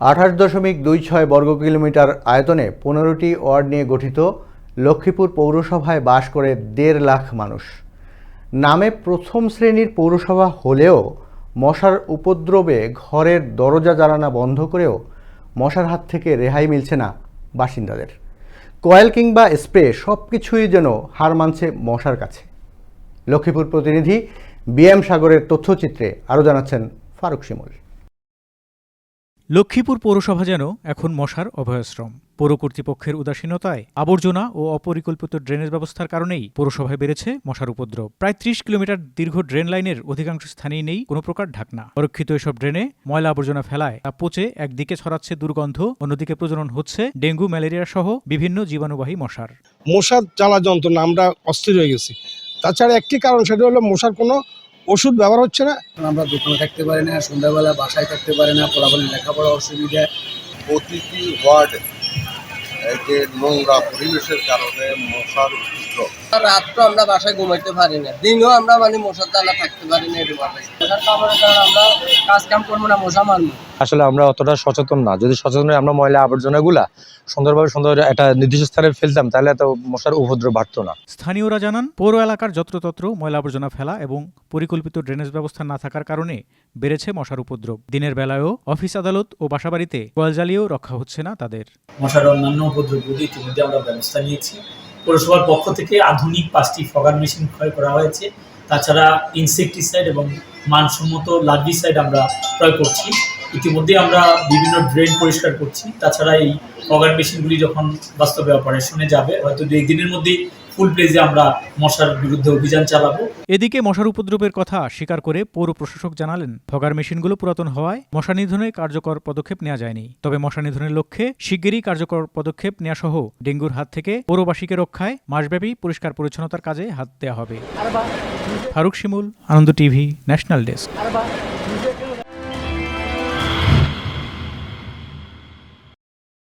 আঠাশ দশমিক দুই ছয় বর্গ কিলোমিটার আয়তনে পনেরোটি ওয়ার্ড নিয়ে গঠিত লক্ষ্মীপুর পৌরসভায় বাস করে দেড় লাখ মানুষ। নামে প্রথম শ্রেণির পৌরসভা হলেও মশার উপদ্রবে ঘরের দরজা জ্বালানা বন্ধ করেও মশার হাত থেকে রেহাই মিলছে না বাসিন্দাদের। কয়েল কিংবা স্প্রে সব কিছুই যেন হার মানছে মশার কাছে। লক্ষ্মীপুর প্রতিনিধি বিএম সাগরের তথ্যচিত্রে আরও জানাচ্ছেন ফারুক শিমুল। লক্ষ্মীপুর পৌরসভা যেন এখন মশার অভয়াশ্রম। পৌর কর্তৃপক্ষের উদাসীনতায় আবর্জনা ও অপরিকল্পিত ড্রেনেজ ব্যবস্থার কারণেই পৌরসভায় বেড়েছে মশার উপদ্রব। প্রায় ত্রিশ কিলোমিটার দীর্ঘ ড্রেন লাইনের অধিকাংশ স্থানেই নেই কোনো প্রকার ঢাকনা। অরক্ষিত এসব ড্রেনে ময়লা আবর্জনা ফেলায় তা পচে একদিকে ছড়াচ্ছে দুর্গন্ধ, অন্যদিকে প্রজনন হচ্ছে ডেঙ্গু, ম্যালেরিয়া সহ বিভিন্ন জীবাণুবাহী মশার। মশার জ্বালা যন্ত্রণা, আমরা অস্থির হয়ে গেছি। তাছাড়া একটি কারণ, সেটা হলো মশার কোনো ওষুধ ব্যবহার হচ্ছে না? আমরা দোকানে থাকতে পারি না সন্ধ্যাবেলা বাসায় থাকতে পারি না ফলাফলের লেখাপড়া অসুবিধা। প্রতিটি ওয়ার্ড এই যে নোংরা পরিবেশের কারণে মশার উপদ্রব। রাত তো আমরা বাসায় ঘুমাইতে পারি না। দিনও আমরা মানে মশার থাকতে পারি না এরকম মশার কামড়ের কারণে আমরা কাজ কাম করব না মশা মারবো। আসলে আমরা অতটা সচেতন না। যদি সচেতন আমরা ময়লা আবর্জনাগুলা সুন্দরভাবে সুন্দর একটা নির্দিষ্ট স্থানে ফেলতাম তাহলে এত মশার উপদ্রব বাড়তো না। স্থানীয়রা জানান পৌর এলাকার যত্রতত্র ময়লা আবর্জনা ফেলা এবং পরিকল্পিত ড্রেনেজ ব্যবস্থা না থাকার কারণে বেড়েছে মশার উপদ্রব। দিনের বেলায়ও অফিস আদালত ও বাসাবাড়িতে কয়েল জ্বালিয়েও রক্ষা হচ্ছে না তাদের। মশার অন্যান্য উপদ্রব ইতিমধ্যে আমরা ব্যবস্থা নিয়েছি। পৌরসভার পক্ষ থেকে আধুনিক পাঁচটি ফগার মেশিন ক্রয় করা হয়েছে। তাছাড়া ইনসেকটিসাইড এবং মানসম্মত লার্ভিসাইড আমরা ক্রয় করছি। ইতিমধ্যে আমরা বিভিন্ন ড্রেন পরিষ্কার করছি। তাছাড়া এই ফগার মেশিনগুলি যখন বাস্তবে অপারেশনে যাবে, হয়তো দুই দিনের মধ্যেই ফুল প্লেজে আমরা মশার বিরুদ্ধে অভিযান চালাবো। এদিকে মশার উপদ্রবের কথা স্বীকার করে পৌর প্রশাসক জানালেন ফগার মেশিনগুলো পুরাতন হওয়ায় মশা নিধনে কার্যকর পদক্ষেপ নেওয়া যায়নি। তবে মশা নিধনের লক্ষ্যে শিগগিরই কার্যকর পদক্ষেপ নেওয়া সহ ডেঙ্গুর হাত থেকে পৌরবাসীকে রক্ষায় মাসব্যাপী পরিষ্কার পরিচ্ছন্নতার কাজে হাত দেওয়া হবে। Faruk Shimul, Ananda TV, national alcaldes.